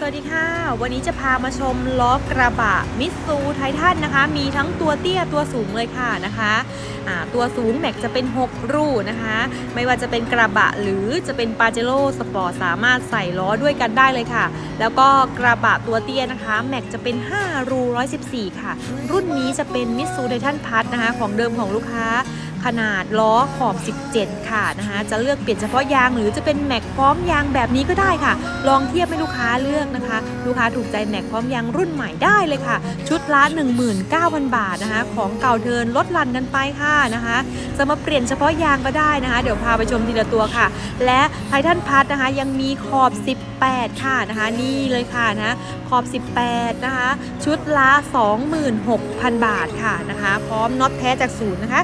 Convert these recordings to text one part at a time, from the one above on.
สวัสดีค่ะ วันนี้จะพามาชมล้อกระบะมิตซูไททันนะคะ มีทั้งตัวเตี้ยตัวสูงเลยค่ะนะคะตัวสูงแม็กจะเป็น 6 รูนะคะ ไม่ว่าจะเป็นกระบะหรือจะเป็นปาเจโร่สปอร์ตสามารถใส่ล้อด้วยกันได้เลยค่ะ แล้วก็กระบะตัวเตี้ยนะคะ แม็กจะเป็น 5 รู 114 ค่ะ รุ่นนี้จะเป็นมิตซูไททันพัทนะคะ ของเดิมของลูกค้า ขนาดล้อขอบ 17 ค่ะนะคะจะเลือกเปลี่ยนเฉพาะยางหรือจะเป็นแม็กพร้อมยางแบบนี้ก็ได้ค่ะ ลองเทียบให้ลูกค้าเลือกนะคะ ลูกค้าถูกใจแม็กพร้อมยางรุ่นใหม่ได้เลยค่ะ ชุดละ 19,000 บาทนะคะ ของเก่าเทินลดลันกันไปค่ะนะคะจะมาเปลี่ยนเฉพาะยางก็ได้นะคะ เดี๋ยวพาไปชมทีละตัวค่ะ และไททันพัทนะคะยังมีขอบ 18 ค่ะนะคะนี่เลยค่ะนะขอบ 18 นะคะ ชุดละ 26,000 บาทค่ะนะคะ พร้อมน็อตแท้จากศูนย์นะคะ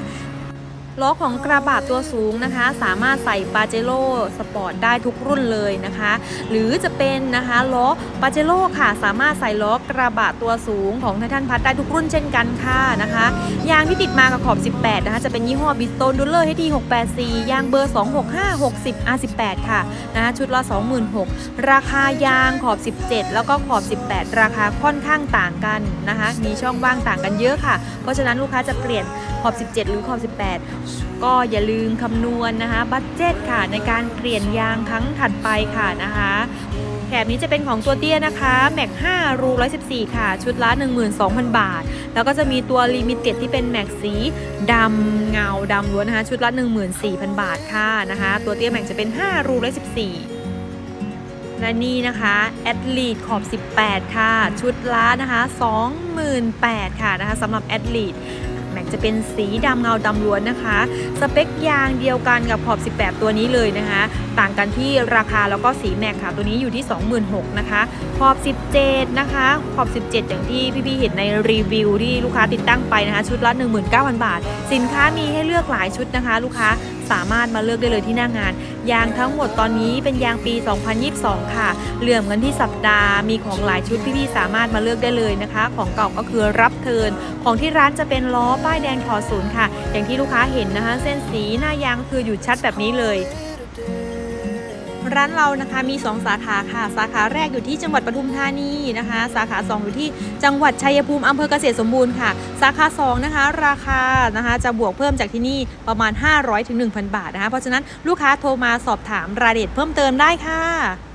ล้อของกระบะตัวสูงนะคะ สามารถใส่ปาเจโร่สปอร์ตได้ทุกรุ่นเลยนะคะ หรือจะเป็นนะคะล้อปาเจโร่ค่ะ สามารถใส่ล้อกระบะตัวสูงของไททันพัทได้ทุกรุ่นเช่นกันค่ะนะคะยางที่ติดมากับขอบ 18 นะคะ จะเป็นยี่ห้อบิสโตนดูเลอร์ให้ที่684 ยางเบอร์ 265 60 R18 ค่ะนะคะชุดละ 26,000 ราคายางขอบ 17 แล้วก็ขอบ 18 ราคาค่อนข้างต่างกันนะคะ มีช่องว่างต่างกันเยอะค่ะ เพราะฉะนั้นลูกค้าจะเปลี่ยนขอบ 17 หรือขอบ 18ก็อย่าลืมคำนวณนะคะบัตเจ็ตค่ะในการเปลี่ยนยางครั้งถัดไปค่ะนะคะแถบนี้จะเป็นของตัวเตี้ยนะคะแม็ก5รู114 ค่ะ ชุดละ 12,000 บาท แล้วก็จะมีตัวลิมิเต็ดที่เป็นแม็กสีดำเงาดำล้วนนะคะ ชุดละ 14,000 บาทค่ะนะคะ ตัวเตี้ยแม็กจะเป็น 5 รู114และนี่นะคะแอดลีดขอบ 18 ค่ะ ชุดละนะคะ28,000 ค่ะนะคะสำหรับแอดลีด แม็กจะเป็นสีดำเงาดำล้วนนะคะ สเปคยางเดียวกันกับขอบ 18 ตัวนี้เลยนะคะ ต่างกันที่ราคาแล้วก็สีแม็กค่ะ ตัวนี้อยู่ที่ 26,000นะคะ ขอบ 17 นะคะ ขอบ 17 อย่างที่พี่ๆเห็นในรีวิวที่ลูกค้าติดตั้งไปนะคะ ชุดละ 19,000 บาท สินค้ามีให้เลือกหลายชุดนะคะ ลูกค้าสามารถมาเลือกได้เลยที่หน้างาน ยางทั้งหมดตอนนี้เป็นยางปี 2022 ค่ะ เหลื่อมกันที่สัปดาห์ มีของหลายชุดพี่ๆสามารถมาเลือกได้เลยนะคะ ของเก่าก็คือรับเทินของที่ร้านจะเป็นล้อป้ายแดงถอศูนย์ค่ะ อย่างที่ลูกค้าเห็นนะคะ เส้นสีหน้ายางคืออยู่ชัดแบบนี้เลยร้านเรานะคะมี 2 สาขาค่ะ สาขาแรกอยู่ที่จังหวัดปทุมธานีนะคะ สาขา 2 อยู่ที่จังหวัดชัยภูมิอำเภอเกษตรสมบูรณ์ค่ะ สาขา 2 นะคะ ราคานะคะจะบวกเพิ่มจากที่นี่ประมาณ 500-1,000 บาทนะคะ เพราะฉะนั้นลูกค้าโทรมาสอบถามรายละเอียดเพิ่มเติมได้ค่ะ